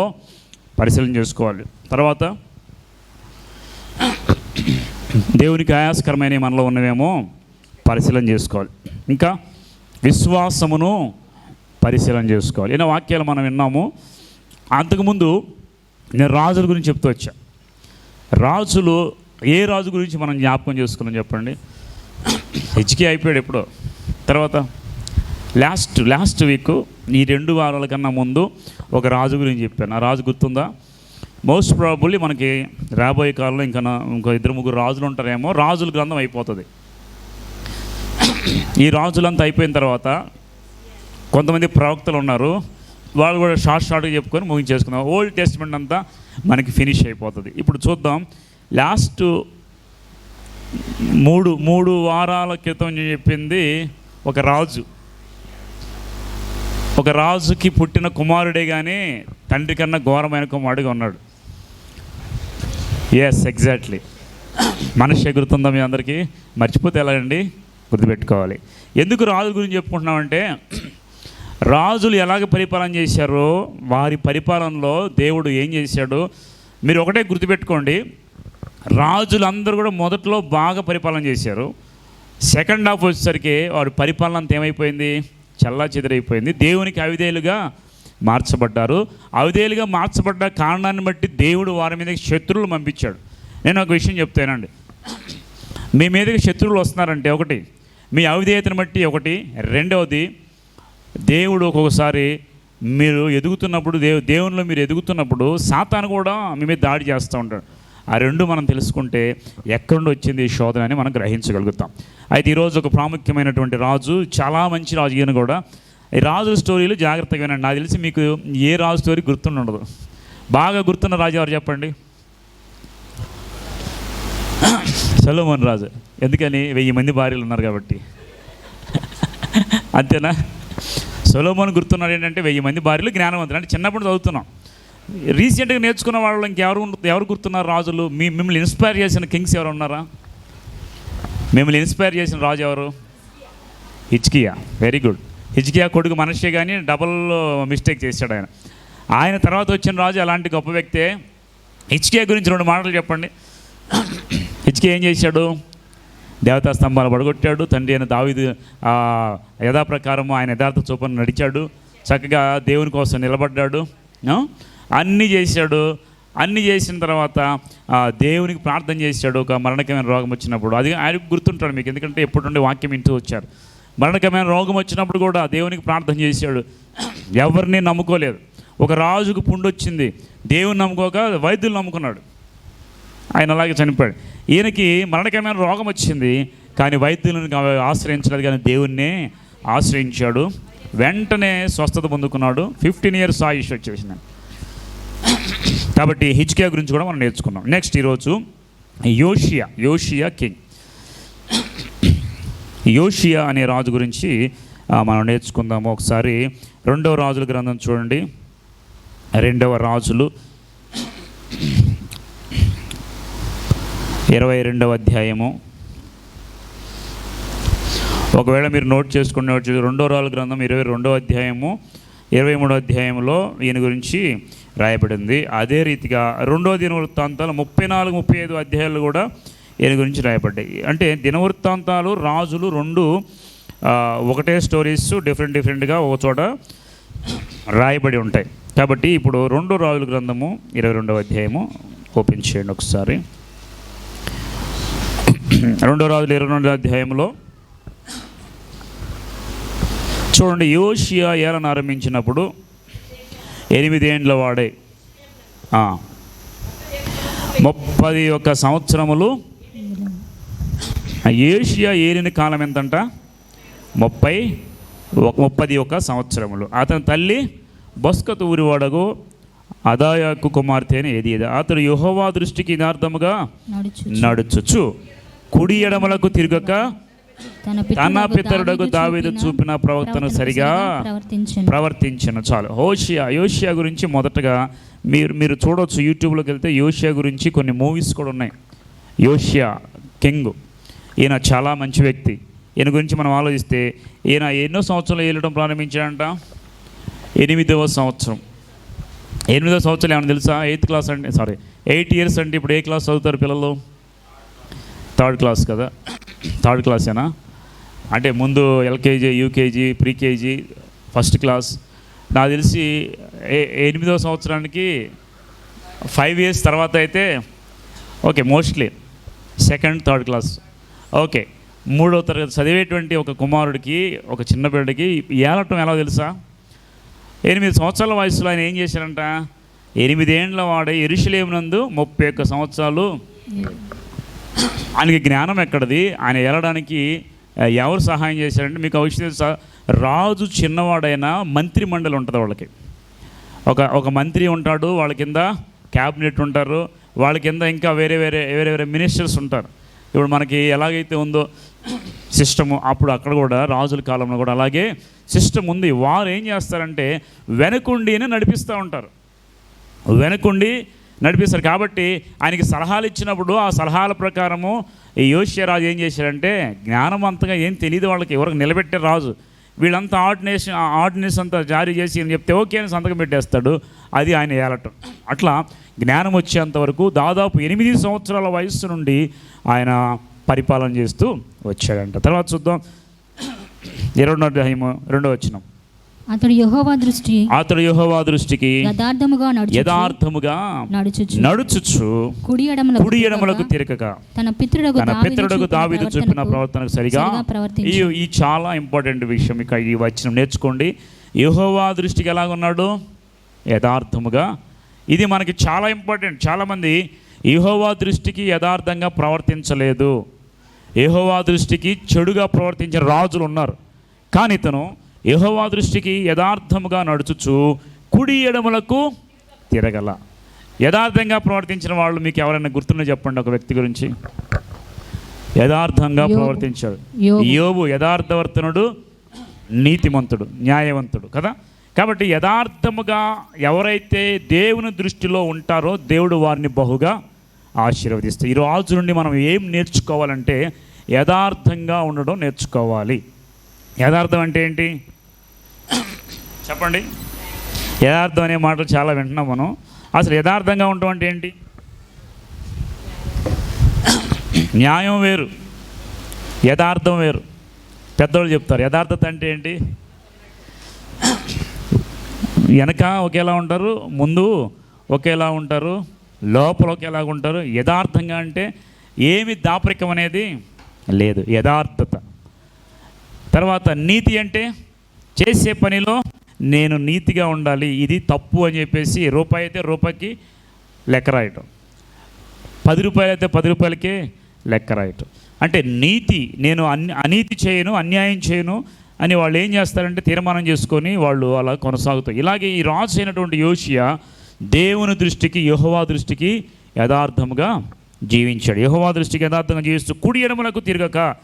పరిశీలన చేసుకోవాలి. తర్వాత దేవునికి ఆయాసకరమైన మనలో ఉన్నవేమో పరిశీలన చేసుకోవాలి. ఇంకా విశ్వాసమును పరిశీలన చేసుకోవాలి. ఎన్నో వాక్యాలు మనం విన్నాము. అంతకుముందు నేను రాజుల గురించి చెప్తూ వచ్చా. రాజులు ఏ రాజు గురించి మనం జ్ఞాపకం చేసుకున్నాం చెప్పండి? హెచ్కే అయిపోయాడు ఎప్పుడో. తర్వాత లాస్ట్ లాస్ట్ వీక్ ఈ రెండు వారాల కన్నా ముందు ఒక రాజు గురించి చెప్పాను. ఆ రాజు గుర్తుందా? మోస్ట్ ప్రాబుల్లీ మనకి రాబోయే కాలంలో ఇంకా ఇంకా ఇంకో ఇద్దరు ముగ్గురు రాజులు ఉంటారేమో రాజుల గ్రంథం అయిపోతుంది. ఈ రాజులంతా అయిపోయిన తర్వాత కొంతమంది ప్రవక్తలు ఉన్నారు. వాళ్ళు కూడా షార్ట్ షార్ట్గా చెప్పుకొని ముగించేసుకున్నారు ఓల్డ్ టెస్ట్మెంట్ అంతా మనకి ఫినిష్ అయిపోతుంది. ఇప్పుడు చూద్దాం. లాస్ట్ మూడు మూడు వారాల క్రితం చెప్పింది ఒక రాజు. ఒక రాజుకి పుట్టిన కుమారుడే కానీ తండ్రి కన్నా ఘోరమైన కుమారుడిగా ఉన్నాడు. ఎస్ ఎగ్జాక్ట్లీ మనసు ఎగురుతుందా మీ అందరికీ? మర్చిపోతే ఎలా అండి గుర్తుపెట్టుకోవాలి. ఎందుకు రాజుల గురించి చెప్పుకుంటున్నామంటే రాజులు ఎలాగ పరిపాలన చేశారో వారి పరిపాలనలో దేవుడు ఏం చేశాడు మీరు ఒకటే గుర్తుపెట్టుకోండి. రాజులందరూ కూడా మొదట్లో బాగా పరిపాలన చేశారు. సెకండ్ హాఫ్ వచ్చేసరికి వారి పరిపాలన అంత ఏమైపోయింది? చల్లా చెదిరైపోయింది దేవునికి అవిధేయులుగా మార్చబడ్డారు. అవిధేయులుగా మార్చబడ్డ కారణాన్ని బట్టి దేవుడు వారి మీద శత్రువులు పంపించాడు. నేను ఒక విషయం చెప్తానండి. మీ మీదకి శత్రువులు వస్తున్నారంటే ఒకటి మీ అవిధేయతను బట్టి ఒకటి రెండవది దేవుడు ఒక్కొక్కసారి మీరు ఎదుగుతున్నప్పుడు దేవు దేవునిలో మీరు ఎదుగుతున్నప్పుడు సాతాను కూడా మీ మీద దాడి చేస్తూ ఉంటాడు. ఆ రెండు మనం తెలుసుకుంటే ఎక్కడి నుండి వచ్చింది ఈ శోధన అని మనం గ్రహించగలుగుతాం. అయితే ఈరోజు ఒక ప్రాముఖ్యమైనటువంటి రాజు చాలా మంచి రాజు ఈయన కూడా. ఈ రాజు స్టోరీలు జాగ్రత్తగా వినండి. నాకు తెలిసి మీకు ఏ రాజు స్టోరీ గుర్తుండదు బాగా గుర్తున్న రాజు ఎవరు చెప్పండి? సొలోమోన్ రాజు. ఎందుకని? వెయ్యి మంది భార్యలు ఉన్నారు కాబట్టి. అంతేనా? సొలోమోన్ గుర్తున్నాడు ఏంటంటే వెయ్యి మంది భార్యలు జ్ఞానవంతులు. అంటే చిన్నప్పుడు చదువుతున్నాం. రీసెంట్గా నేర్చుకున్న వాళ్ళు ఇంకెవరు ఎవరు గుర్తున్నారు రాజులు? మీ మిమ్మల్ని ఇన్స్పైర్ చేసిన కింగ్స్ ఎవరు ఉన్నారా? మిమ్మల్ని ఇన్స్పైర్ చేసిన రాజు ఎవరు? హిచ్కియా వెరీ గుడ్ హిచ్కియా కొడుకు మనిషి కానీ డబల్ మిస్టేక్ చేశాడు ఆయన. ఆయన తర్వాత వచ్చిన రాజు అలాంటి గొప్ప వ్యక్తే. హిచ్కియా గురించి రెండు మాటలు చెప్పండి. హిచ్కియా ఏం చేశాడు? దేవతా స్తంభాలు పడగొట్టాడు. తండ్రి అయిన దావిదు ఆ, యథాప్రకారము ఆయన యథార్థ చూపను నడిచాడు. చక్కగా దేవుని కోసం నిలబడ్డాడు. అన్నీ చేశాడు. అన్నీ చేసిన తర్వాత దేవునికి ప్రార్థన చేశాడు. ఒక మరణకమైన రోగం వచ్చినప్పుడు. అది ఆయన గుర్తుంటాడు మీకు. ఎందుకంటే ఎప్పటి నుండి వాక్యం ఇంటూ వచ్చారు. మరణకమైన రోగం వచ్చినప్పుడు కూడా దేవునికి ప్రార్థన చేశాడు. ఎవరిని నమ్ముకోలేదు. ఒక రాజుకు పుండు వచ్చింది. దేవుని నమ్ముకోక వైద్యులు నమ్ముకున్నాడు. ఆయన అలాగే చనిపోయాడు. ఈయనకి మరణకరమైన రోగం వచ్చింది. కానీ వైద్యులను ఆశ్రయించలేదు. కానీ దేవుణ్ణే ఆశ్రయించాడు. వెంటనే స్వస్థత పొందుకున్నాడు. ఫిఫ్టీన్ ఇయర్స్ ఆయుష్ వచ్చేసింది. కాబట్టి హిజ్కియా గురించి కూడా మనం నేర్చుకున్నాం. నెక్స్ట్ ఈరోజు యోషియా యోషియా కింగ్ యోషియా అనే రాజు గురించి మనం నేర్చుకుందాము. ఒకసారి రెండవ రాజుల గ్రంథం చూడండి. రెండవ రాజులు ఇరవై రెండవ అధ్యాయము. ఒకవేళ మీరు నోట్ చేసుకుని చూడండి రెండో రాజుల గ్రంథం ఇరవై రెండవ అధ్యాయము ఇరవై మూడో అధ్యాయంలో ఈయన గురించి రాయబడింది. అదే రీతిగా రెండో దినవృత్తాంతాలు ముప్పై నాలుగు ముప్పై ఐదు అధ్యాయాలు కూడా ఈయన గురించి రాయబడ్డాయి. అంటే దినవృత్తాంతాలు రాజులు రెండు ఒకటే స్టోరీస్ డిఫరెంట్ డిఫరెంట్గా ఒక చోట రాయబడి ఉంటాయి. కాబట్టి ఇప్పుడు రెండో రాజుల గ్రంథము ఇరవై రెండవ అధ్యాయము ఓపెన్ చేయండి ఒకసారి. రెండో రాజులు ఇరవై రెండో అధ్యాయంలో చూడండి యోషియా ఏలను ఆరంభించినప్పుడు ఎనిమిదేండ్ల వాడే. ముప్పది ఒక సంవత్సరములు. ఏషియా ఏలిన కాలం ఎంతంట? ముప్పై ముప్పది ఒక సంవత్సరములు. అతని తల్లి బొస్కతు ఊరివాడగు అదాయాకు కుమార్తె అని ఏది అతడు యెహోవా దృష్టికి యథార్థముగా నడుచు నడుచుచు. కుడి ఎడమలకు తిరగక తన పితరుడకు దావీదు చూపిన ప్రవర్తన సరిగా ప్రవర్తించను. చాలు. హోషియా యోషియా గురించి మొదటగా మీరు మీరు చూడవచ్చు యూట్యూబ్లోకి వెళ్తే యోషియా గురించి కొన్ని మూవీస్ కూడా ఉన్నాయి. యోషియా కింగ్. ఈయన చాలా మంచి వ్యక్తి. ఈయన గురించి మనం ఆలోచిస్తే ఈయన ఎన్నో సంవత్సరాలు ఏలడం ప్రారంభించాడంట? ఎనిమిదవ సంవత్సరం. ఎనిమిదో సంవత్సరం ఏమైనా తెలుసా? ఎయిత్ క్లాస్ అంటే సారీ ఎయిట్ ఇయర్స్ అంటే ఇప్పుడు ఏ క్లాస్ చదువుతారు పిల్లలు? థర్డ్ క్లాస్ కదా. థర్డ్ క్లాసేనా? అంటే ముందు LKG UKG pre-KG first class. నాకు తెలిసి ఎనిమిదో సంవత్సరానికి ఫైవ్ ఇయర్స్ తర్వాత అయితే okay mostly second third class. Okay మూడో తరగతి చదివేటువంటి ఒక కుమారుడికి ఒక చిన్న బిడ్డకి ఏలటం ఎలా తెలుసా? ఎనిమిది సంవత్సరాల వయసులో ఆయన ఏం చేశారంట ఎనిమిదేండ్ల వాడే ఎరుషులేమునందు ముప్పై ఒక్క సంవత్సరాలు ఆయనకి జ్ఞానం ఎక్కడిది? ఆయన వెళ్ళడానికి ఎవరు సహాయం చేశారంటే మీకు అవసరం రాజు చిన్నవాడైనా మంత్రి మండలి ఉంటుంది వాళ్ళకి. ఒక ఒక మంత్రి ఉంటాడు వాళ్ళ కింద క్యాబినెట్ ఉంటారు వాళ్ళ కింద ఇంకా వేరే వేరే వేరే వేరే మినిస్టర్స్ ఉంటారు. ఇప్పుడు మనకి ఎలాగైతే ఉందో సిస్టము అప్పుడు అక్కడ కూడా రాజుల కాలంలో కూడా అలాగే సిస్టమ్ ఉంది. వారు ఏం చేస్తారంటే వెనకుండినే నడిపిస్తూ ఉంటారు. వెనకుండి నడిపిస్తారు. కాబట్టి ఆయనకి సలహాలు ఇచ్చినప్పుడు ఆ సలహాల ప్రకారము ఈ యోష్యరాజు ఏం చేశాడంటే జ్ఞానవంతంగా ఏం తెలియదు వాళ్ళకి ఎవరికి నిలబెట్టే రాజు. వీళ్ళంతా ఆర్డినేషన్ ఆర్డినెన్స్ అంతా జారీ చేసి అని చెప్తే ఓకే అని సంతకం పెట్టేస్తాడు. అది ఆయన ఏలటం. అట్లా జ్ఞానం వచ్చేంత వరకు దాదాపు ఎనిమిది సంవత్సరాల వయస్సు నుండి ఆయన పరిపాలన చేస్తూ వచ్చాడంట. తర్వాత చూద్దాం. ఇరవై అధ్యాయము రెండో వచ్చినాం అతడు యెహోవా దృష్టి అతడు యెహోవా దృష్టికి యథార్థముగా నడుచు యథార్థముగా నడుచుచు. నడుచుచు. కుడి ఎడమలకు కుడి ఎడమలకు తిరగక తన పితృడకు తన పితరుడుకు దావీదు చూపిన ప్రవర్తనకు సరిగా ఈ ఈ చాలా ఇంపార్టెంట్ విషయం ఇక ఈ వచనం నేర్చుకోండి. యెహోవా దృష్టికి ఎలాగున్నాడు యథార్థముగా. ఇది మనకి చాలా ఇంపార్టెంట్. చాలామంది యెహోవా దృష్టికి యథార్థంగా ప్రవర్తించలేదు. యెహోవా దృష్టికి చెడుగా ప్రవర్తించిన రాజులు ఉన్నారు. కానీ ఇతను యెహోవా దృష్టికి యథార్థముగా నడుచుచు కుడి ఎడములకు తిరగల. యథార్థంగా ప్రవర్తించిన వాళ్ళు మీకు ఎవరైనా గుర్తున్న చెప్పండి ఒక వ్యక్తి గురించి. యథార్థంగా. ప్రవర్తించాడు. యోబు. యథార్థవర్తనుడు నీతిమంతుడు న్యాయవంతుడు కదా? కాబట్టి యథార్థముగా ఎవరైతే దేవుని దృష్టిలో ఉంటారో దేవుడు వారిని బహుగా ఆశీర్వదిస్తాడు. ఈ రాజు నుండి మనం ఏం నేర్చుకోవాలంటే యథార్థంగా ఉండడం నేర్చుకోవాలి. యథార్థం అంటే ఏంటి? చెప్పండి. యథార్థం అనే మాటలు చాలా వింటున్నాం మనం. అసలు యథార్థంగా ఉండటం అంటే ఏంటి? న్యాయం వేరు యథార్థం వేరు. పెద్దోళ్ళు చెప్తారు యథార్థత అంటే ఏంటి? వెనక ఒకేలా ఉంటారు ముందు ఒకేలా ఉంటారు లోపల ఒకేలా ఉంటారు. యథార్థంగా అంటే ఏమి దాపరికం అనేది లేదు యథార్థత. తర్వాత నీతి అంటే? చేసే పనిలో నేను నీతిగా ఉండాలి ఇది తప్పు అని చెప్పేసి రూపాయి అయితే రూపాయికి లెక్క రాయటం. పది రూపాయలు అయితే పది రూపాయలకే లెక్క రాయటం. అంటే నీతి నేను అన్ అనీతి చేయను అన్యాయం చేయను అని వాళ్ళు ఏం చేస్తారంటే తీర్మానం చేసుకొని వాళ్ళు అలా కొనసాగుతారు. ఇలాగే ఈ రాజు అయినటువంటి యోషియా దేవుని దృష్టికి యహోవా దృష్టికి యథార్థముగా జీవించాడు. యహోవా దృష్టికి యథార్థంగా జీవిస్తూ కుడి ఎడమలకు తిరగక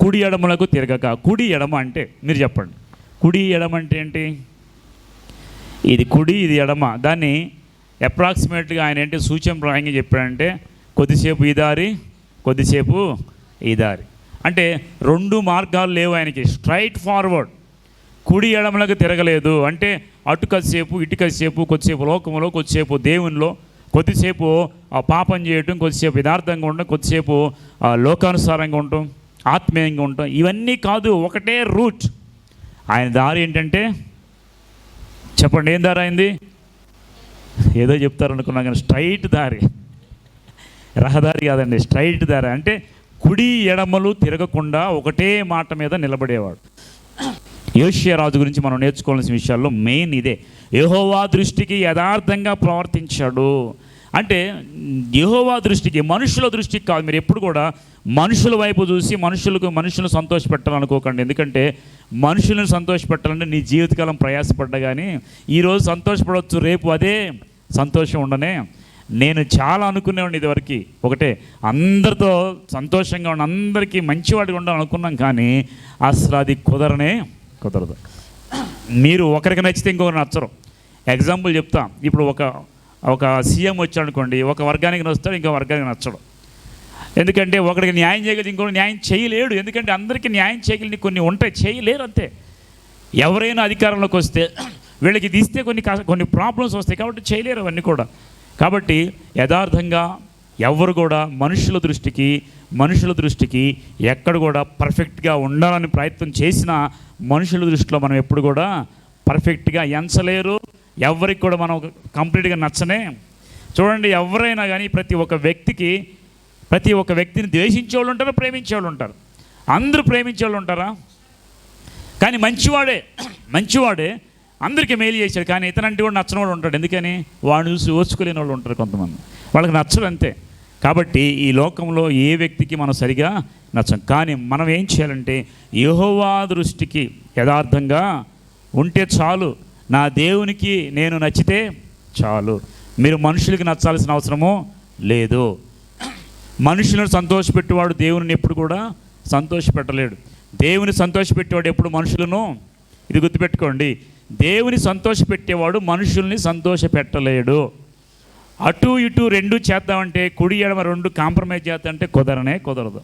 కుడి ఎడమలకు తిరగక కుడి ఎడమ అంటే మీరు చెప్పండి. కుడి ఎడమ అంటే ఏంటి? ఇది కుడి ఇది ఎడమ. దాన్ని అప్రాక్సిమేట్గా ఆయన ఏంటి సూచన ప్రాయంగా చెప్పాడంటే కొద్దిసేపు ఈ దారి కొద్దిసేపు ఈ దారి. అంటే రెండు మార్గాలు లేవు ఆయనకి. స్ట్రైట్ ఫార్వర్డ్ కుడి ఎడమలకు తిరగలేదు. అంటే అటు కొద్దిసేపు ఇటు కొద్దిసేపు కొద్దిసేపు లోకంలో కొద్దిసేపు దేవునిలో కొద్దిసేపు పాపం చేయటం కొద్దిసేపు యథార్థంగా ఉండటం కొద్దిసేపు లోకానుసారంగా ఉండటం ఆత్మీయంగా ఉండటం ఇవన్నీ కాదు. ఒకటే రూట్. ఆయన దారి ఏంటంటే చెప్పండి ఏం దారి అయింది? ఏదో చెప్తారనుకున్నా కానీ స్ట్రైట్ దారి. రహదారి కాదండి స్ట్రైట్ దారి. అంటే కుడి ఎడమలు తిరగకుండా ఒకటే మాట మీద నిలబడేవాడు. యోషియా రాజు గురించి మనం నేర్చుకోవాల్సిన విషయాల్లో మెయిన్ ఇదే. యెహోవా దృష్టికి యథార్థంగా ప్రవర్తించాడు. అంటే యెహోవా దృష్టికి మనుషుల దృష్టికి కాదు మీరు ఎప్పుడు కూడా మనుషుల వైపు చూసి మనుషులకు మనుషులను సంతోషపెట్టాలనుకోకండి ఎందుకంటే మనుషులను సంతోషపెట్టాలంటే నీ జీవితకాలం ప్రయాసపడ్డా కానీ ఈరోజు సంతోషపడవచ్చు రేపు అదే సంతోషం ఉండనే. నేను చాలా అనుకునేవాడిని ఇదివరకు. ఒకటే అందరితో సంతోషంగా ఉండి అందరికీ మంచివాడిగా ఉండాలని అనుకున్నాం కానీ అసలు అది కుదరనే కుదరదు. మీరు ఒకరికి నచ్చితే ఇంకొకరు నచ్చరు. ఎగ్జాంపుల్ చెప్తా. ఇప్పుడు ఒక ఒక సీఎం వచ్చాడు అనుకోండి ఒక వర్గానికి నచ్చుతాడు ఇంకో వర్గానికి నచ్చడు. ఎందుకంటే ఒకరికి న్యాయం చేయగలిగి ఇంకొకటి న్యాయం చేయలేడు. ఎందుకంటే అందరికీ న్యాయం చేయగలిగి కొన్ని ఉంటాయి చేయలేరు అంతే. ఎవరైనా అధికారంలోకి వస్తే వీళ్ళకి ఇది ఇస్తే కొన్ని కొన్ని ప్రాబ్లమ్స్ వస్తాయి కాబట్టి చేయలేరు అవన్నీ కూడా. కాబట్టి యథార్థంగా ఎవరు కూడా మనుషుల దృష్టికి మనుషుల దృష్టికి ఎక్కడ కూడా పర్ఫెక్ట్గా ఉండాలని ప్రయత్నం చేసినా మనుషుల దృష్టిలో మనం ఎప్పుడు కూడా పర్ఫెక్ట్గా ఎంచలేరు. ఎవరికి కూడా మనం కంప్లీట్గా నచ్చనే చూడండి ఎవరైనా కానీ ప్రతి ఒక్క వ్యక్తికి ప్రతి ఒక్క వ్యక్తిని ద్వేషించే వాళ్ళు ఉంటారు ప్రేమించే వాళ్ళు ఉంటారు. అందరూ ప్రేమించే వాళ్ళు ఉంటారా? కానీ మంచివాడే మంచివాడే అందరికీ మేలు చేశాడు కానీ ఇతనంటి కూడా నచ్చని వాడు ఉంటాడు. ఎందుకని? వాడిని చూసి ఓర్చుకోలేని వాళ్ళు ఉంటారు కొంతమంది. వాళ్ళకి నచ్చదు అంతే. కాబట్టి ఈ లోకంలో ఏ వ్యక్తికి మనం సరిగా నచ్చం. కానీ మనం ఏం చేయాలంటే యహోవా దృష్టికి యథార్థంగా ఉంటే చాలు. నా దేవునికి నేను నచ్చితే చాలు. మీరు మనుషులకి నచ్చాల్సిన అవసరము లేదు. మనుషులను సంతోషపెట్టేవాడు దేవుని ఎప్పుడు కూడా సంతోషపెట్టలేడు. దేవుని సంతోషపెట్టేవాడు ఎప్పుడు మనుషులను? ఇది గుర్తుపెట్టుకోండి. దేవుని సంతోషపెట్టేవాడు మనుషుల్ని సంతోషపెట్టలేడు. అటు ఇటు రెండు చేద్దామంటే కుడి ఎడమ రెండు కాంప్రమైజ్ చేద్దామంటే కుదరనే కుదరదు.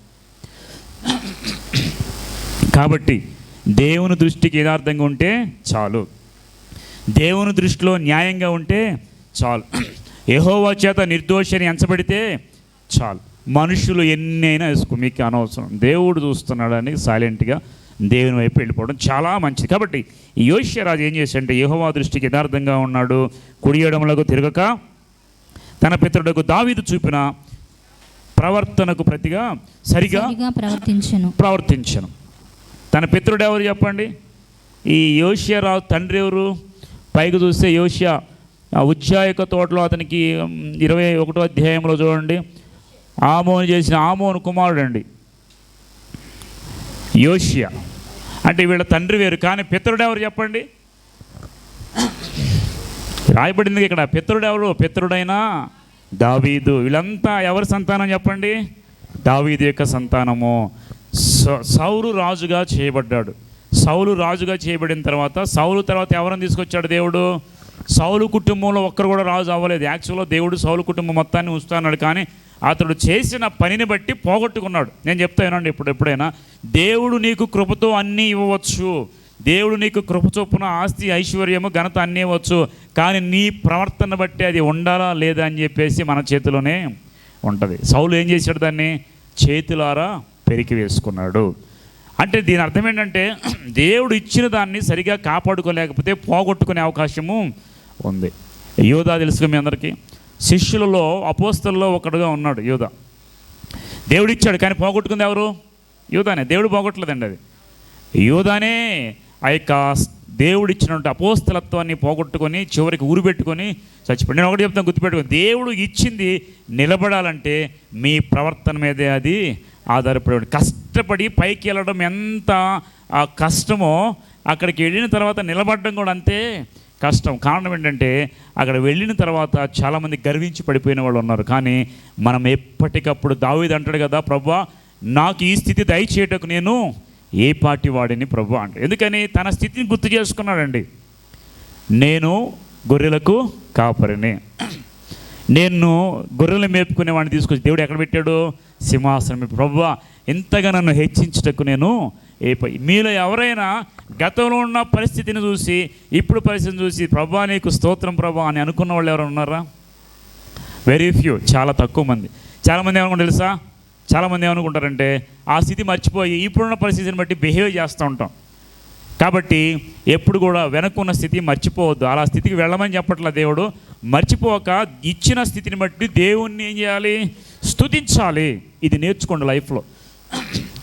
కాబట్టి దేవుని దృష్టికి యథార్థంగా ఉంటే చాలు. దేవుని దృష్టిలో న్యాయంగా ఉంటే చాలు. యెహోవా చేత నిర్దోషిని ఎంచబడితే చాలు. మనుషులు ఎన్నైనా వేసుకో మీకు అనవసరం. దేవుడు చూస్తున్నాడని సైలెంట్గా దేవుని వైపు వెళ్ళిపోవడం చాలా మంచిది. కాబట్టి యోష్యరాజు ఏం చేశాడంటే యెహోవా దృష్టికి యథార్థంగా ఉన్నాడు. కుడియడములకు తిరగక తన పితరుడకు దావీదు చూపిన ప్రవర్తనకు ప్రతిగా సరిగా ప్రవర్తించను. ప్రవర్తించను. తన పితరుడు ఎవరు చెప్పండి? ఈ యోష్యరావు తండ్రి ఎవరు? పైకి చూస్తే యోష్య ఉజ్జాయక తోటలో అతనికి ఇరవై ఒకటో అధ్యాయంలో చూడండి. ఆమోను చేసిన ఆమోను కుమారుడు అండి యోషియా. అంటే వీళ్ళ తండ్రి వేరు కానీ పితరుడు ఎవరు చెప్పండి? రాయబడింది ఇక్కడ పితరుడు ఎవరు? పితరుడైనా దావీదు. వీళ్ళంతా ఎవరి సంతానం చెప్పండి? దావీదు యొక్క సంతానము. సౌరు రాజుగా చేయబడ్డాడు. సౌలు రాజుగా చేయబడిన తర్వాత సౌలు తర్వాత ఎవరిని తీసుకొచ్చాడు దేవుడు? సౌలు కుటుంబంలో ఒక్కరు కూడా రాజు అవ్వలేదు. యాక్చువల్గా దేవుడు సౌలు కుటుంబం మొత్తాన్ని ఉంచుతున్నాడు కానీ అతడు చేసిన పనిని బట్టి పోగొట్టుకున్నాడు. నేను చెప్తానండి ఇప్పుడు ఎప్పుడైనా దేవుడు నీకు కృపతో అన్నీ ఇవ్వవచ్చు. దేవుడు నీకు కృప చొప్పున ఆస్తి ఐశ్వర్యము ఘనత అన్నీ ఇవ్వచ్చు. కానీ నీ ప్రవర్తన బట్టి అది ఉండాలా లేదా అని చెప్పేసి మన చేతిలోనే ఉంటుంది. సౌలు ఏం చేశాడు దాన్ని? చేతులారా పెరికి వేసుకున్నాడు. అంటే దీని అర్థం ఏంటంటే దేవుడు ఇచ్చిన దాన్ని సరిగా కాపాడుకోలేకపోతే పోగొట్టుకునే అవకాశము ఉంది. యోధా తెలుసుకో మీ అందరికీ? శిష్యులలో అపోస్తల్లో ఒకడుగా ఉన్నాడు యోధ దేవుడు ఇచ్చాడు కానీ పోగొట్టుకుంది ఎవరు? యోధానే దేవుడు పోగొట్టలేదండి అది. యోధానే ఆ యొక్క దేవుడిచ్చినటువంటి అపోస్తలత్వాన్ని పోగొట్టుకొని చివరికి ఊరు పెట్టుకొని చచ్చిపోయి నేను ఒకటి చెప్తాను గుర్తుపెట్టుకొని దేవుడు ఇచ్చింది నిలబడాలంటే మీ ప్రవర్తన మీదే అది ఆధారపడి కష్టపడి పైకి వెళ్ళడం ఎంత కష్టమో అక్కడికి వెళ్ళిన తర్వాత నిలబడడం కూడా అంతే. కష్టం. కారణం ఏంటంటే అక్కడ వెళ్ళిన తర్వాత చాలామంది గర్వించి పడిపోయిన వాళ్ళు ఉన్నారు. కానీ మనం ఎప్పటికప్పుడు దావీదు అంటాడు కదా ప్రభా నాకు ఈ స్థితి దయచేయటకు నేను ఏ పార్టీ వాడిని ప్రభు అంట ఎందుకని? తన స్థితిని గుర్తు చేసుకున్నాడండి. నేను గొర్రెలకు కాపరిని. నేను గొర్రెలు మేపుకునే వాడిని తీసుకొచ్చి దేవుడు ఎక్కడ పెట్టాడు? సింహాసనం ప్రభు ఎంతగా ఇంతగా నన్ను హెచ్చించుటకు నేను ఏ మీలో ఎవరైనా గతంలో ఉన్న పరిస్థితిని చూసి ఇప్పుడు పరిస్థితిని చూసి ప్రభా నీకు స్తోత్రం ప్రభా అని అనుకున్న వాళ్ళు ఎవరైనా ఉన్నారా? వెరీ ఫ్యూ చాలా తక్కువ మంది. చాలామంది ఏమనుకుంటారు తెలుసా? చాలామంది ఏమనుకుంటారంటే ఆ స్థితి మర్చిపోయి ఇప్పుడున్న పరిస్థితిని బట్టి బిహేవ్ చేస్తూ ఉంటాం. కాబట్టి ఎప్పుడు కూడా వెనక్కున్న స్థితి మర్చిపోవద్దు. అలా స్థితికి వెళ్ళమని చెప్పట్ల దేవుడు మర్చిపోక ఇచ్చిన స్థితిని బట్టి దేవుణ్ణి ఏం చేయాలి? స్థుతించాలి ఇది నేర్చుకోండి లైఫ్లో.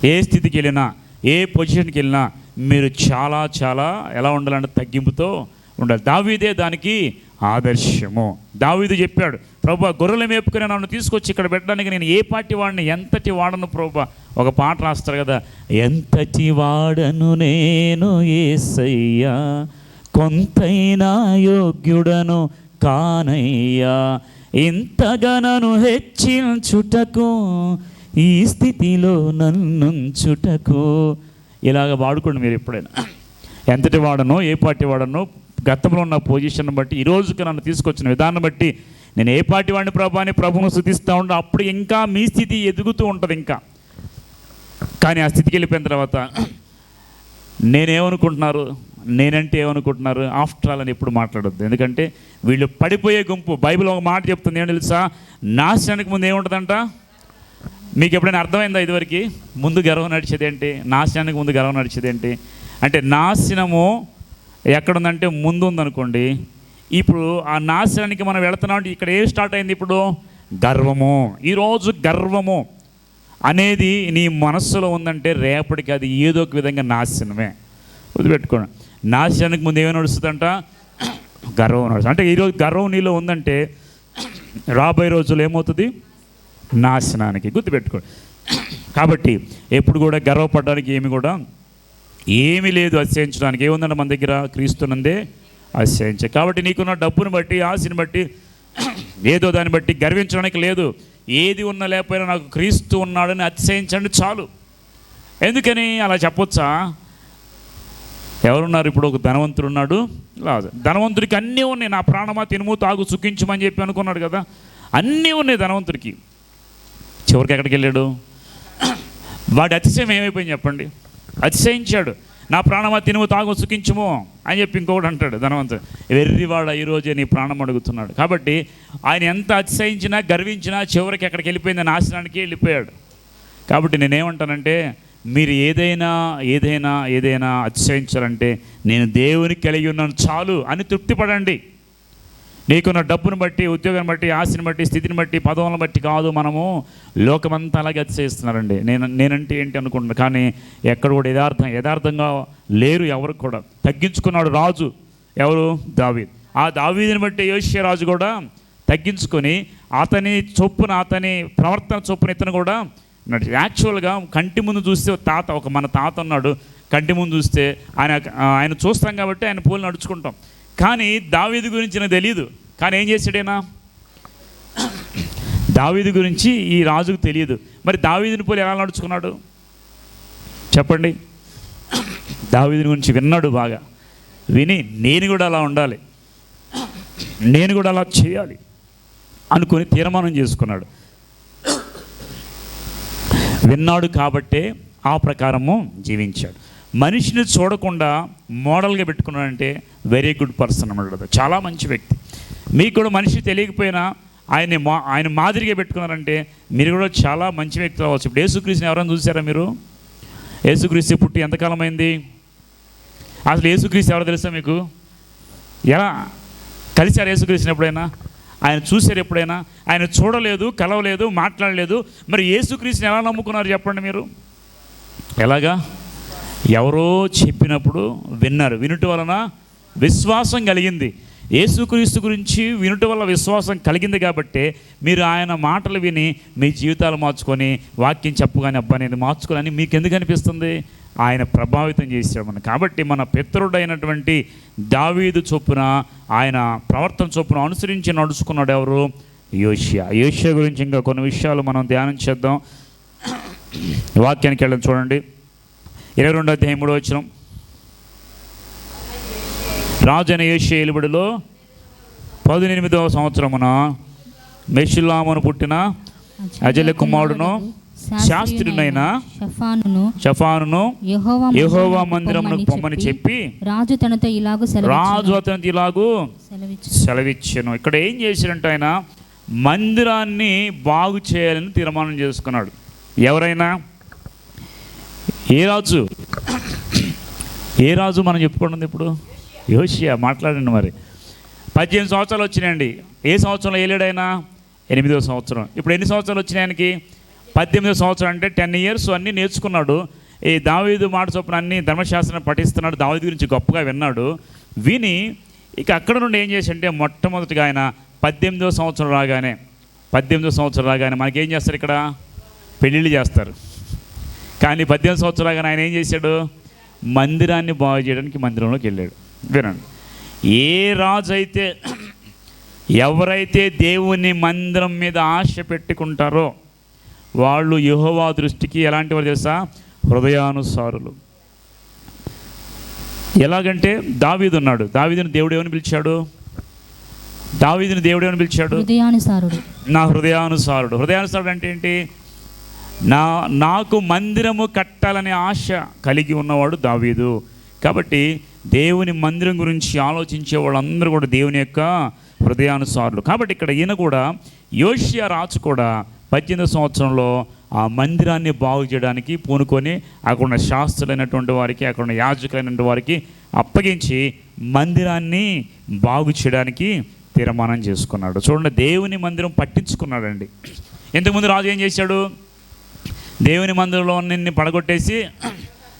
ఏ స్థితికి వెళ్ళినా ఏ పొజిషన్కి వెళ్ళినా మీరు చాలా చాలా ఎలా ఉండాలంటే తగ్గింపుతో ఉండాలి. దావీదే దానికి ఆదర్శము. దావీదు చెప్పాడు ప్రభా గొర్రెలు మేపుకుని నన్ను తీసుకొచ్చి ఇక్కడ పెట్టడానికి నేను ఏ పార్టీ వాడిని ఎంతటి వాడను ప్రభా? ఒక పాట రాస్తారు కదా ఎంతటి వాడను నేను ఏసయ్యా కొంతైనా యోగ్యుడను కానయ్యా ఇంతగా నన్ను హెచ్చించుటకు ఈ స్థితిలో నన్నుంచుటకు. ఇలాగ వాడుకోండి మీరు ఎప్పుడైనా. ఎంతటి వాడనో ఏ పార్టీ వాడనో గతంలో ఉన్న పొజిషన్ బట్టి ఈ రోజుకి నన్ను తీసుకొచ్చిన విధానం బట్టి నేను ఏ పార్టీ వాడిని ప్రభావాన్ని ప్రభువును శుద్ధిస్తూ ఉండే అప్పుడు ఇంకా మీ స్థితి ఎదుగుతూ ఉంటుంది ఇంకా. కానీ ఆ స్థితికి వెళ్ళిపోయిన తర్వాత నేనేమనుకుంటున్నారు? నేనంటే ఏమనుకుంటున్నారు? ఆఫ్టర్ ఆల్ అని ఎప్పుడు మాట్లాడద్దు. ఎందుకంటే వీళ్ళు పడిపోయే గుంపు. బైబిల్ ఒక మాట చెప్తుంది ఏం తెలుసా? నాశనానికి ముందు ఏముంటుందంట? మీకు ఎప్పుడైనా అర్థమైందా ఇదివరకు? ముందు గర్వం నడిచేదేంటి నాశనానికి ముందు గర్వం నడిచేదేంటి అంటే నాశనము ఎక్కడుందంటే ముందు ఉందనుకోండి ఇప్పుడు ఆ నాశనానికి మనం వెళుతున్నాం అంటే ఇక్కడ ఏం స్టార్ట్ అయింది ఇప్పుడు? గర్వము. ఈరోజు గర్వము అనేది నీ మనస్సులో ఉందంటే రేపటికి అది ఏదో ఒక విధంగా నాశనమే. వదిలిపెట్టుకోండి. నాశనానికి ముందు ఏమైనా నడుస్తుందంట? గర్వం నడుస్తుంది. అంటే ఈరోజు గర్వం నీలో ఉందంటే రాబోయే రోజులు ఏమవుతుంది? నాశనానికి. గుర్తుపెట్టుకోండి. కాబట్టి ఎప్పుడు కూడా గర్వపడడానికి ఏమి కూడా ఏమీ లేదు అతిశయించడానికి ఏముందండి మన దగ్గర? క్రీస్తునందే అశ్చయించ కాబట్టి నీకున్న డబ్బును బట్టి ఆశని బట్టి ఏదో దాన్ని బట్టి గర్వించడానికి లేదు. ఏది ఉన్నా లేకపోయినా నాకు క్రీస్తు ఉన్నాడని అతిశయించండి చాలు. ఎందుకని అలా చెప్పొచ్చా? ఎవరున్నారు ఇప్పుడు? ఒక ధనవంతుడు ఉన్నాడు. ధనవంతుడికి అన్నీ ఉన్నాయి. నా ప్రాణమా తినుము తాగు సుఖించమని చెప్పి అనుకున్నాడు కదా. అన్నీ ఉన్నాయి ధనవంతుడికి. చివరికి ఎక్కడికి వెళ్ళాడు? వాడి అతిశయం ఏమైపోయింది చెప్పండి. అతిశయించాడు. నా ప్రాణమా తినుము తాగు సుఖించుము అని చెప్పి ఇంకొకటి అంటాడు ధనవంతుడు. వెర్రివాడ ఈరోజే నీ ప్రాణం అడుగుతున్నాడు. కాబట్టి ఆయన ఎంత అతిశయించినా గర్వించినా చివరికి ఎక్కడికి వెళ్ళిపోయింది నాశనానికి వెళ్ళిపోయాడు. కాబట్టి నేనేమంటానంటే మీరు ఏదైనా ఏదైనా ఏదైనా అతిశయించాలంటే నేను దేవుని కలిగి ఉన్నాను చాలు అని తృప్తిపడండి. నీకున్న డబ్బును బట్టి ఉద్యోగాన్ని బట్టి ఆశని బట్టి స్థితిని బట్టి పదవులను బట్టి కాదు మనము. లోకమంతా అలాగే అతిశయిస్తున్నారండి. నేను నేనంటే ఏంటి అనుకుంటున్నాను కానీ ఎక్కడ కూడా యథార్థం యథార్థంగా లేరు ఎవరికి కూడా. తగ్గించుకున్నాడు రాజు. ఎవరు? దావీద్. ఆ దావీదిని బట్టి యోష్య రాజు కూడా తగ్గించుకొని అతని చొప్పున అతని ప్రవర్తన చొప్పున ఇతను కూడా యాక్చువల్గా కంటి ముందు చూస్తే ఒక తాత ఒక మన తాత ఉన్నాడు. కంటి ముందు చూస్తే ఆయన ఆయన చూస్తాం కాబట్టి ఆయన పూలు నడుచుకుంటాం. కానీ దావీదు గురించి నాకు తెలియదు కానీ ఏం చేశాడేనా దావీదు గురించి ఈ రాజుకు తెలియదు మరి దావీదుని పోలి ఎలా నడుచుకున్నాడు? చెప్పండి. దావీదుని గురించి విన్నాడు బాగా. విని నేను కూడా అలా ఉండాలి. నేను కూడా అలా చేయాలి అనుకుని తీర్మానం చేసుకున్నాడు. విన్నాడు కాబట్టే ఆ ప్రకారము జీవించాడు. మనిషిని చూడకుండా మోడల్గా పెట్టుకున్నాడంటే వెరీ గుడ్ పర్సన్ అన్నమాట చాలా మంచి వ్యక్తి. మీకు కూడా మనిషి తెలియకపోయినా ఆయన్ని మా ఆయన మాదిరిగా పెట్టుకున్నారంటే మీరు కూడా చాలా మంచి వ్యక్తులు అవ్వచ్చు. ఇప్పుడు యేసుక్రీస్తుని ఎవరైనా చూసారా మీరు? యేసుక్రీస్తు పుట్టి ఎంతకాలం అయింది? అసలు యేసుక్రీస్తు ఎవరో తెలుసా మీకు? ఎలా కలిశారు యేసుక్రీస్తుని ఎప్పుడైనా? ఆయన చూశారు ఎప్పుడైనా? ఆయన చూడలేదు కలవలేదు మాట్లాడలేదు. మరి యేసుక్రీస్తుని ఎలా నమ్ముకున్నారు చెప్పండి మీరు? ఎలాగా? ఎవరో చెప్పినప్పుడు విన్నారు. వినుట వలన విశ్వాసం కలిగింది. యేసుక్రీస్తు గురించి వినుట వల్ల విశ్వాసం కలిగింది కాబట్టి మీరు ఆయన మాటలు విని మీ జీవితాలు మార్చుకొని వాక్యం చెప్పగానే అబ్బా నేను మార్చుకోవాలని మీకు ఎందుకు అనిపిస్తుంది? ఆయన ప్రభావితం చేశాడు మనం కాబట్టి మన పితరుడైనటువంటి దావీదు చొప్పున ఆయన ప్రవర్తన చొప్పున అనుసరించి నడుచుకున్నాడు ఎవరు? యోషియా. యోషియా గురించి ఇంకా కొన్ని విషయాలు మనం ధ్యానం చేద్దాం. వాక్యానికి వెళ్ళడం చూడండి. ఇరవై రెండో అధ్యాయం మూడో వచ్చినాం రాజన యోషియా ఎలుబడిలో పదినెనిమిదవ సంవత్సరమున మెషులామును పుట్టిన అజల కుమారుడును శాస్త్రునైన షఫానును యెహోవా మందిరమునకు పొమ్మని చెప్పి రాజు తనతో ఇలాగూ రాజు అతనికి ఇలాగూ సెలవిచ్చు సెలవిచ్చాను. ఇక్కడ ఏం చేశాడంటే ఆయన మందిరాన్ని బాగు చేయాలని తీర్మానం చేసుకున్నాడు. ఎవరైనా? ఏ రాజు? ఏ రాజు మనం చెప్పుకుంటుంది ఇప్పుడు? యోషియా మాట్లాడండి మరి. పద్దెనిమిది సంవత్సరాలు వచ్చినాయండి. ఏ సంవత్సరంలో ఏలేడైనా ఎనిమిదో సంవత్సరం. ఇప్పుడు ఎన్ని సంవత్సరాలు వచ్చినాయి ఆయనకి? పద్దెనిమిదో సంవత్సరం అంటే టెన్ ఇయర్స్ అన్నీ నేర్చుకున్నాడు. ఈ దావీదు మాట చొప్పున అన్ని ధర్మశాస్త్రం పఠిస్తున్నాడు. దావీదు గురించి గొప్పగా విన్నాడు. విని ఇక అక్కడ నుండి ఏం చేశాడంటే మొట్టమొదటిగా ఆయన పద్దెనిమిదో సంవత్సరం రాగానే పద్దెనిమిదో సంవత్సరం రాగానే మనకేం చేస్తారు ఇక్కడ? పెళ్ళిళ్ళు చేస్తారు. కానీ పద్దెనిమిది సంవత్సరాలు రాగానే ఆయన ఏం చేశాడు? మందిరాన్ని బాగు చేయడానికి మందిరంలోకి వెళ్ళాడు. వినండి. ఏ రాజు అయితే ఎవరైతే దేవుని మందిరం మీద ఆశ పెట్టుకుంటారో వాళ్ళు యెహోవా దృష్టికి ఎలాంటి వారు తెలుసా? హృదయానుసారులు. ఎలాగంటే దావీదు ఉన్నాడు. దావీదుని దేవుడు ఏమని పిలిచాడు? దావీదుని దేవుడు ఏమని పిలిచాడు? హృదయానుసారుడు. నా హృదయానుసారుడు. హృదయానుసారుడు అంటే ఏంటి? నా నాకు మందిరము కట్టాలనే ఆశ కలిగి ఉన్నవాడు దావీదు. కాబట్టి దేవుని మందిరం గురించి ఆలోచించే వాళ్ళందరూ కూడా దేవుని యొక్క హృదయానుసారులు. కాబట్టి ఇక్కడ ఈయన కూడా యోషియా రాజు కూడా పద్దెనిమిది సంవత్సరంలో ఆ మందిరాన్ని బాగు చేయడానికి పూనుకొని అక్కడ ఉన్న శాస్త్రులైనటువంటి వారికి అక్కడ ఉన్న యాజకులైనటువంటి వారికి అప్పగించి మందిరాన్ని బాగు చేయడానికి తీర్మానం చేసుకున్నాడు. చూడండి దేవుని మందిరం పట్టించుకున్నాడండి. ఇంతకుముందు రాజు ఏం చేశాడు? దేవుని మందిరంలో నిన్ను పడగొట్టేసి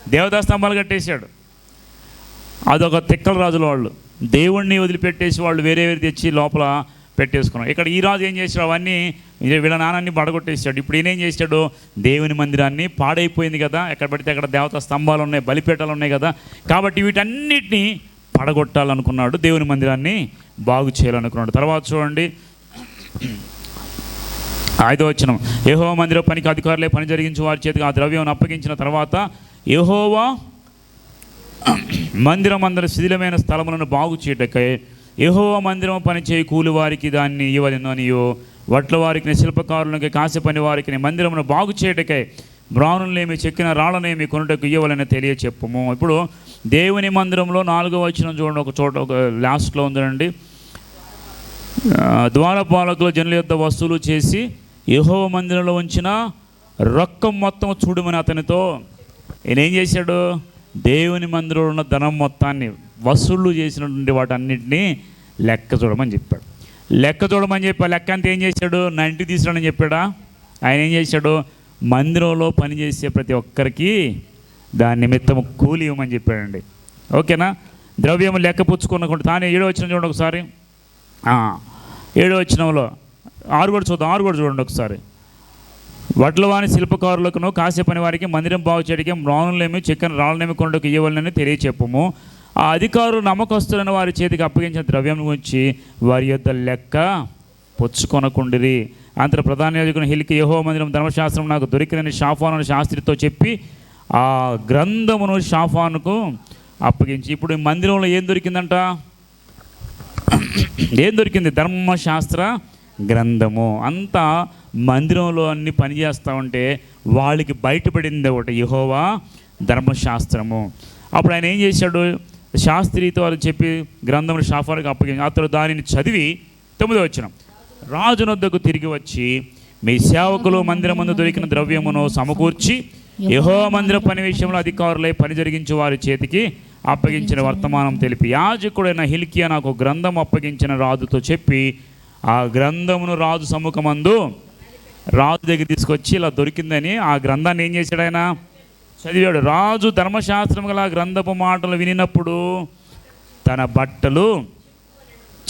దేవతా స్తంభాలు కట్టేశాడు. అదొక తిక్కల రాజుల వాళ్ళు. దేవుణ్ణి వదిలిపెట్టేసి వాళ్ళు వేరే వేరే తెచ్చి లోపల పెట్టేసుకున్నారు. ఇక్కడ ఈ రాజు ఏం చేశాడు? అవన్నీ వీళ్ళ నాన్నని పడగొట్టేసాడు ఇప్పుడు ఈయన ఏం చేశాడు? దేవుని మందిరాన్ని పాడైపోయింది కదా. ఎక్కడ పడితే అక్కడ దేవతా స్తంభాలు ఉన్నాయి బలిపేటలు ఉన్నాయి కదా. కాబట్టి వీటన్నిటినీ పడగొట్టాలనుకున్నాడు. దేవుని మందిరాన్ని బాగు చేయాలనుకున్నాడు. తర్వాత చూడండి. ఐదో వచ్చిన యహోవ మందిర పనికి అధికారులే పని జరిగించి వారి చేతికి ఆ ద్రవ్యం అప్పగించిన తర్వాత యహోవా మందిరం అందరి శిథిలమైన స్థలములను బాగు చేయటకై యహో మందిరం పని చేయి కూలి వారికి దాన్ని ఇవ్వలేను అనియో. వట్ల వారికి శిల్పకారులకి కాసి పని వారికి మందిరమును బాగు చేయటకై బ్రాహ్మణులేమి చెక్కిన రాళ్ళనేమి కొనుటకు ఇవ్వాలని తెలియచెప్పము. ఇప్పుడు దేవుని మందిరంలో నాలుగో వచ్చిన చూడండి ఒక చోట ఒక లాస్ట్లో ఉందండి ద్వారపాలకులు జనుల యొక్క వస్తువులు చేసి యహో మందిరంలో ఉంచిన రొక్కం మొత్తం చూడమని అతనితో ఈయన ఏం చేశాడు? దేవుని మందిరంలో ఉన్న ధనం మొత్తాన్ని వసూళ్ళు చేసినటువంటి వాటన్నిటినీ లెక్క చూడమని చెప్పాడు. లెక్క చూడమని చెప్పా లెక్క అంతా ఏం చేశాడు? నంటి తీసుకురాని చెప్పాడా? ఆయన ఏం చేశాడు? మందిరంలో పనిచేసే ప్రతి ఒక్కరికి దాని నిమిత్తం కూలి ఇవ్వమని చెప్పాడండి. ఓకేనా? ద్రవ్యం లెక్క పుచ్చుకున్నకుండా తానే ఏడో వచ్చిన చూడండి ఒకసారి. ఆ, ఏడో వచనంలో ఆరు కూడా చూద్దాం ఆరు కూడా చూడండి ఒకసారి. వడ్లవాని శిల్పకారులకును కాసే పని వారికి మందిరం బాగు చేయడానికి రాణులేమి చెక్కని రాళ్ళనేమి కొండకు ఇవ్వాలని తెలియచెప్పము. ఆ అధికారులు నమ్మకస్తులైన వారి చేతికి అప్పగించిన ద్రవ్యం గురించి వారి యొక్క లెక్క పుచ్చుకొనకుండిరి. అంతర ప్రధాన యాజకుని హిలికి యహో మందిరం ధర్మశాస్త్రం నాకు దొరికిందని షాఫాను శాస్త్రితో చెప్పి ఆ గ్రంథమును షాఫానుకు అప్పగించి. ఇప్పుడు ఈ మందిరంలో ఏం దొరికిందంట? ఏం దొరికింది? ధర్మశాస్త్ర గ్రంథము. అంతా మందిరంలో అన్ని పని చేస్తూ ఉంటే వాళ్ళకి బయటపడింది ఒకటి యహోవా ధర్మశాస్త్రము. అప్పుడు ఆయన ఏం చేశాడు? శాస్త్రితో వాళ్ళు చెప్పి గ్రంథం షాఫార్కి అప్పగించి అతడు దానిని చదివి తొమ్మిదో వచ్చిన రాజునొద్దకు తిరిగి వచ్చి మీ సేవకులు మందిరమందు దొరికిన ద్రవ్యమును సమకూర్చి యహో మందిర పని విషయంలో అధికారులై పని జరిగించే వారి చేతికి అప్పగించిన వర్తమానం తెలిపి యాజకుడైన హిల్కియా నాకు గ్రంథం అప్పగించిన రాజుతో చెప్పి ఆ గ్రంథమును రాజు సముఖమందు రాజు దగ్గర తీసుకొచ్చి ఇలా దొరికిందని ఆ గ్రంథాన్ని ఏం చేశాడు ఆయన? చదివాడు. రాజు ధర్మశాస్త్రం గల గ్రంథపు మాటలు వినినప్పుడు తన బట్టలు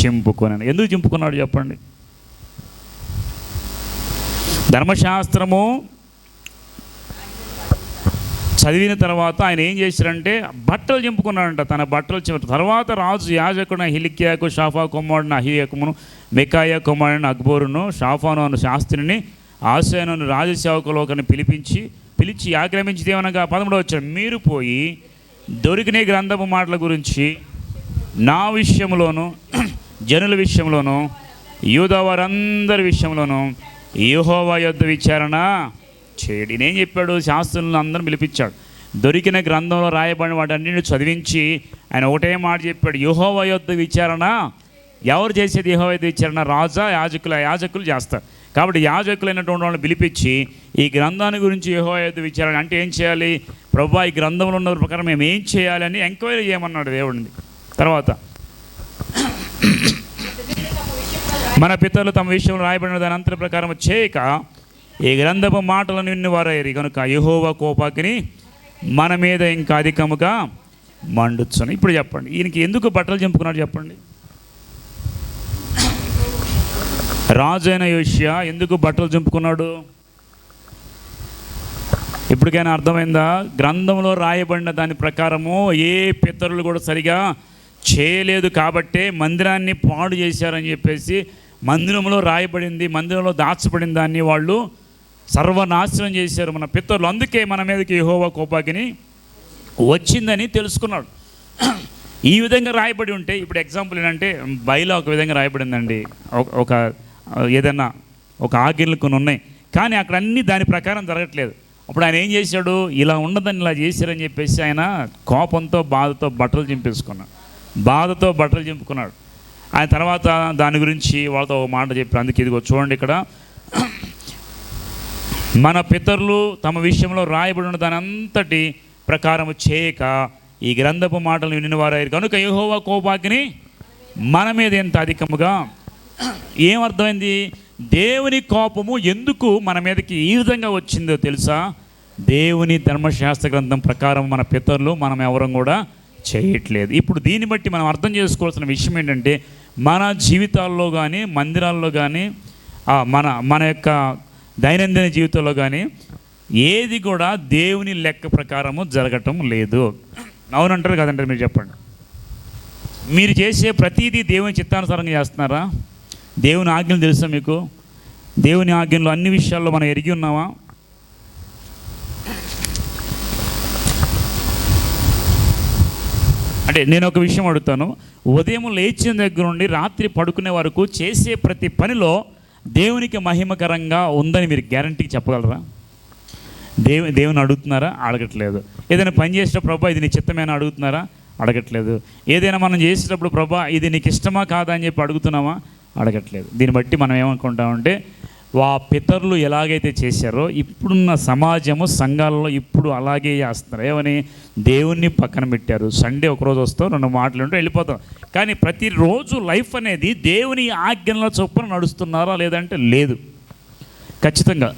చింపుకున్నాను ఎందుకు చింపుకున్నాడు చెప్పండి? ధర్మశాస్త్రము చదివిన తర్వాత ఆయన ఏం చేశారంటే బట్టలు చింపుకున్నాడంట. తన బట్టలు చింపు తర్వాత రాజు యాజకుడు హిలికియాకు షాఫా కుమారుడు అహియకుమును మెకాయ కుమారుడిని అక్బోరును షాఫాను అను శాస్త్రిని ఆశయను రాజసేవకులోకని పిలిపించి పిలిచి ఆక్రమించి ఏమనగా పదమూడవ వచ్చాడు మీరు పోయి దొరికిన గ్రంథపు మాటల గురించి నా విషయంలోను జనుల విషయంలోను యూదవారందరి విషయంలోను యెహోవా యొద్ద విచారణ చేయడు. నేను చెప్పాడు? శాస్త్రులను అందరం పిలిపించాడు. దొరికిన గ్రంథంలో రాయబడిన వాటన్నిటిని చదివించి ఆయన ఒకటే మాట చెప్పాడు యెహోవా యొద్ద విచారణ ఎవరు చేసేది యెహోవా యుద్ధ విచారణ? రాజా యాజకుల యాజకులు చేస్తారు. కాబట్టి యాజకులైనటువంటి వాళ్ళని పిలిపించి ఈ గ్రంథాన్ని గురించి యెహోవా యొద్ద విచారణ అంటే ఏం చేయాలి? ప్రభు ఈ గ్రంథంలో ఉన్న ప్రకారం మేము ఏం చేయాలని ఎంక్వైరీ చేయమన్నాడు దేవుడిని. తర్వాత మన పితరులు తమ విషయంలో రాయబడిన దాని అంతర ప్రకారం చేయక ఈ గ్రంథపు మాటలను విన్ని వారయ్యారు కనుక యహోవ కోపాకిని మన మీద ఇంకా అధికముగా మండుచును. ఇప్పుడు చెప్పండి. ఈయనకి ఎందుకు బట్టలు చింపుకున్నాడు చెప్పండి? రాజైన యోషియా ఎందుకు బట్టలు చింపుకున్నాడు? ఇప్పటికైనా అర్థమైందా? గ్రంథంలో రాయబడిన దాని ప్రకారము ఏ పితరులు కూడా సరిగా చేయలేదు కాబట్టే మందిరాన్ని పాడు చేశారని చెప్పేసి మందిరంలో రాయబడింది మందిరంలో దాచబడిన దాన్ని వాళ్ళు సర్వనాశనం చేశారు మన పితరులు. అందుకే మన మీదకి యహోవా కోపాకిని వచ్చిందని తెలుసుకున్నాడు. ఈ విధంగా రాయబడి ఉంటే ఇప్పుడు ఎగ్జాంపుల్ ఏంటంటే బైలో ఒక విధంగా రాయబడిందండి. ఒక- ఒక ఏదైనా ఒక ఆజ్ఞలు కొన్ని ఉన్నాయి కానీ అక్కడ అన్నీ దాని ప్రకారం జరగట్లేదు. అప్పుడు ఆయన ఏం చేశాడు? ఇలా ఉండదని ఇలా చేశారని చెప్పేసి ఆయన కోపంతో బాధతో బట్టలు చింపేసుకున్నాడు. బాధతో బట్టలు చింపుకున్నాడు. ఆయన తర్వాత దాని గురించి వాళ్ళతో ఒక మాట చెప్పారు. అందుకే ఇదిగో చూడండి ఇక్కడ. మన పితరులు తమ విషయంలో రాయబడిన దాని అంతటి ప్రకారము చేయక ఈ గ్రంథపు మాటలు వినిన కనుక యెహోవా కోపాగ్ని మన మీద ఎంత అధికముగా ఏమర్థమైంది? దేవుని కోపము ఎందుకు మన మీదకి ఈ విధంగా వచ్చిందో తెలుసా? దేవుని ధర్మశాస్త్ర గ్రంథం ప్రకారం మన పితరులు మనం ఎవరం కూడా చేయట్లేదు. ఇప్పుడు దీన్ని బట్టి మనం అర్థం చేసుకోవాల్సిన విషయం ఏంటంటే మన జీవితాల్లో కానీ మందిరాల్లో కానీ మన మన యొక్క దైనందిన జీవితంలో కానీ ఏది కూడా దేవుని లెక్క ప్రకారము జరగటం లేదు. అవునంటారు కదంటారు మీరు చెప్పండి. మీరు చేసే ప్రతిదీ దేవుని చిత్తానుసారంగా చేస్తున్నారా? దేవుని ఆజ్ఞలు తెలుసా మీకు? దేవుని ఆజ్ఞలు అన్ని విషయాల్లో మనం ఎరిగి ఉన్నామా? అంటే నేను ఒక విషయం అడుగుతాను. ఉదయం లేచిన దగ్గర నుండి రాత్రి పడుకునే వరకు చేసే ప్రతి పనిలో దేవునికి మహిమకరంగా ఉందని మీరు గ్యారంటీ చెప్పగలరా? దేవు దేవుని అడుగుతున్నారా? అడగట్లేదు. ఏదైనా పని చేసేటప్పుడు ప్రభా ఇది నీ చిత్తమేనా అడుగుతున్నారా? అడగట్లేదు. ఏదైనా మనం చేసేటప్పుడు ప్రభా ఇది నీకు ఇష్టమా కాదా అని చెప్పి అడుగుతున్నామా? అడగట్లేదు. దీన్ని బట్టి మనం ఏమనుకుంటామంటే వా పితరులు ఎలాగైతే చేశారో ఇప్పుడున్న సమాజము సంఘాలలో ఇప్పుడు అలాగే చేస్తున్నారు. ఏమని? దేవుణ్ణి పక్కన పెట్టారు. సండే ఒకరోజు వస్తాం రెండు మాటలు ఉంటే వెళ్ళిపోతాం. కానీ ప్రతిరోజు లైఫ్ అనేది దేవుని ఆజ్ఞల చొప్పున నడుస్తున్నారా లేదంటే లేదు. ఖచ్చితంగా.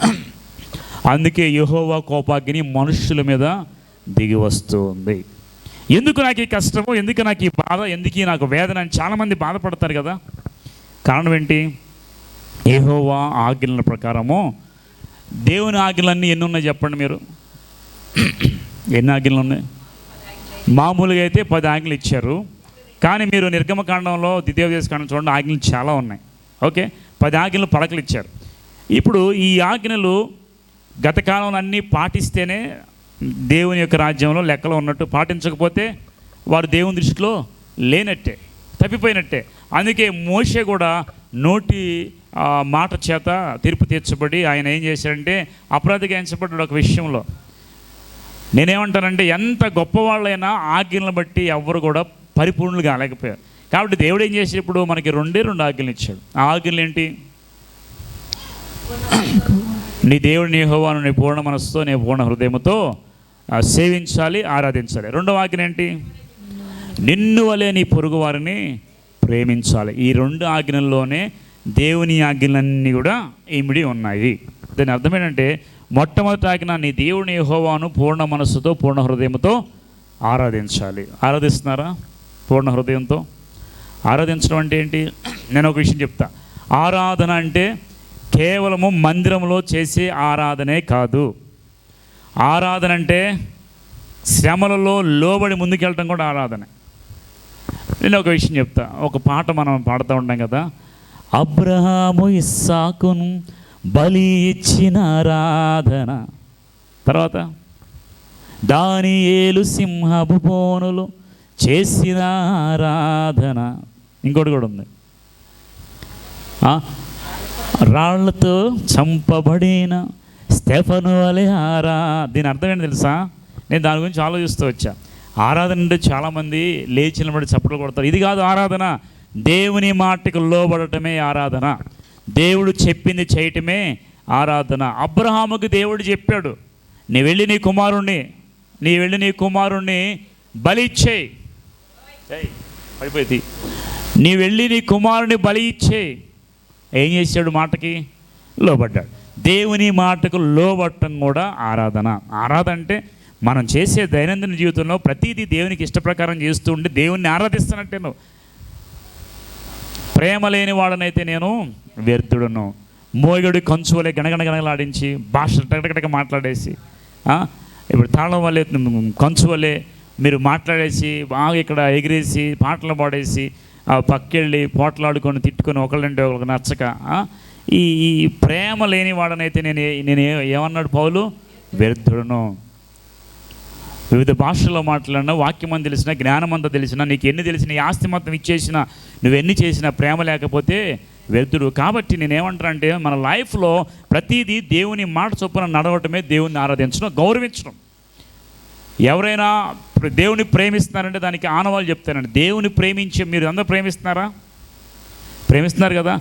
అందుకే యహోవా కోపాగ్ని మనుషుల మీద దిగి వస్తుంది. ఎందుకు నాకు ఈ కష్టము? ఎందుకు నాకు ఈ బాధ? ఎందుకు నాకు వేదన అని చాలామంది బాధపడతారు కదా. కారణం ఏంటి? ఏహోవా ఆజ్ఞల ప్రకారము దేవుని ఆజ్ఞలన్నీ ఎన్ని ఉన్నాయి చెప్పండి మీరు? ఎన్ని ఆజ్ఞలు ఉన్నాయి? మామూలుగా అయితే పది ఆజ్ఞలు ఇచ్చారు. కానీ మీరు నిర్గమకాండంలో ద్వితీయోపదేశ కాండం చూడండి ఆజ్ఞలు చాలా ఉన్నాయి. ఓకే? పది ఆజ్ఞలు పడకలు ఇచ్చారు. ఇప్పుడు ఈ ఆజ్ఞలు గత కాలంలో అన్నీ పాటిస్తేనే దేవుని యొక్క రాజ్యంలో లెక్కలో ఉన్నట్టు పాటించకపోతే వారు దేవుని దృష్టిలో లేనట్టే. తప్పిపోయినట్టే అందుకే మోషే కూడా నోటి మాట చేత తీర్పు తీర్చబడి ఆయన ఏం చేశాడంటే అపరాధిగాయించబడ్డాడు ఒక విషయంలో. నేనేమంటానంటే ఎంత గొప్పవాళ్ళైనా ఆజ్ఞలను బట్టి ఎవ్వరు కూడా పరిపూర్ణులు కాలేకపోయారు. కాబట్టి దేవుడు ఏం చేసి ఇప్పుడు మనకి రెండే రెండు ఆజ్ఞలు ఇచ్చాడు. ఆ ఆజ్ఞలు ఏంటి? నీ దేవుడు నీ హోవాను నీ పూర్ణ మనస్సుతో నీ పూర్ణ హృదయంతో సేవించాలి ఆరాధించాలి. రెండవ ఆజ్ఞ ఏంటి? నిన్ను వలే నీ పొరుగు వారిని ప్రేమించాలి. ఈ రెండు ఆజ్ఞల్లోనే దేవుని ఆజ్ఞలన్నీ కూడా ఇమిడి ఉన్నాయి. దాని అర్థం ఏంటంటే మొట్టమొదటి ఆజ్ఞ నీ దేవుని హోవాను పూర్ణ మనస్సుతో పూర్ణ హృదయంతో ఆరాధించాలి. ఆరాధిస్తున్నారా? పూర్ణ హృదయంతో? ఆరాధించడం అంటే ఏంటి? నేను ఒక విషయం చెప్తా. ఆరాధన అంటే కేవలము మందిరంలో చేసే ఆరాధనే కాదు. ఆరాధన అంటే శ్రమలలో లోబడి ముందుకెళ్ళటం కూడా ఆరాధన. నేను ఒక విషయం చెప్తా. ఒక పాట మనం పాడుతూ ఉంటాం కదా. అబ్రహాము ఇస్సాకును బలి ఇచ్చిన ఆరాధన. తర్వాత దాని ఏలు సింహపు పోనులు చేసిన ఆరాధన. ఇంకోటి కూడా ఉంది. రాళ్ళతో చంపబడిన స్టెఫను వలె ఆరా దీని అర్థం ఏంటి తెలుసా? నేను దాని గురించి ఆలోచిస్తూ వచ్చా. ఆరాధన అంటే చాలామంది లేచి నిలబడి చప్పట్లు కొడతారు. ఇది కాదు ఆరాధన. దేవుని మాటకు లోబడటమే ఆరాధన. దేవుడు చెప్పింది చేయటమే ఆరాధన. అబ్రహాముకి దేవుడు చెప్పాడు నీ వెళ్ళి నీ కుమారుణ్ణి నీ వెళ్ళి నీ కుమారుణ్ణి బలి ఇచ్చేయి. పడిపోయింది. నీ వెళ్ళి నీ కుమారుని బలి ఇచ్చేయి. ఏం చేశాడు మాటకి? లోబడ్డాడు. దేవుని మాటకు లోబట్టం కూడా ఆరాధన. ఆరాధన అంటే మనం చేసే దైనందిన జీవితంలో ప్రతిదీ దేవునికి ఇష్టప్రకారం చేస్తూ ఉండి దేవుణ్ణి ఆరాధిస్తున్నట్టే నువ్వు. ప్రేమ లేని వాడనైతే నేను వ్యర్థుడును. మోయగుడి కంచువలే గణగణగణలాడించి భాష టకటక మాట్లాడేసి ఇప్పుడు తాళం వల్లే కంచు వల్లే మీరు మాట్లాడేసి బాగా ఇక్కడ ఎగిరేసి పాటలు పాడేసి పక్కెళ్ళి పోట్లాడుకొని తిట్టుకొని ఒకళ్ళంటే ఒకరికి నచ్చక ఈ ఈ ప్రేమ లేని వాడనైతే నేను నేను ఏమన్నాడు పౌలు? వ్యర్థుడును. వివిధ భాషల్లో మాట్లాడినా అంత తెలిసిన జ్ఞానమంతా తెలిసినా నీకు ఎన్ని తెలిసిన ఆస్తి మొత్తం ఇచ్చేసినా నువ్వెన్ని చేసినా ప్రేమ లేకపోతే వ్యర్థుడు కాబట్టి నేనేమంటానంటే మన లైఫ్లో ప్రతిదీ దేవుని మాట చొప్పున నడవటమే దేవుని ఆరాధించడం గౌరవించడం. ఎవరైనా దేవుని ప్రేమిస్తున్నారంటే దానికి ఆనవాళ్ళు చెప్తారండి. దేవుని ప్రేమించే మీరు అందరూ ప్రేమిస్తున్నారా? ప్రేమిస్తున్నారు కదా?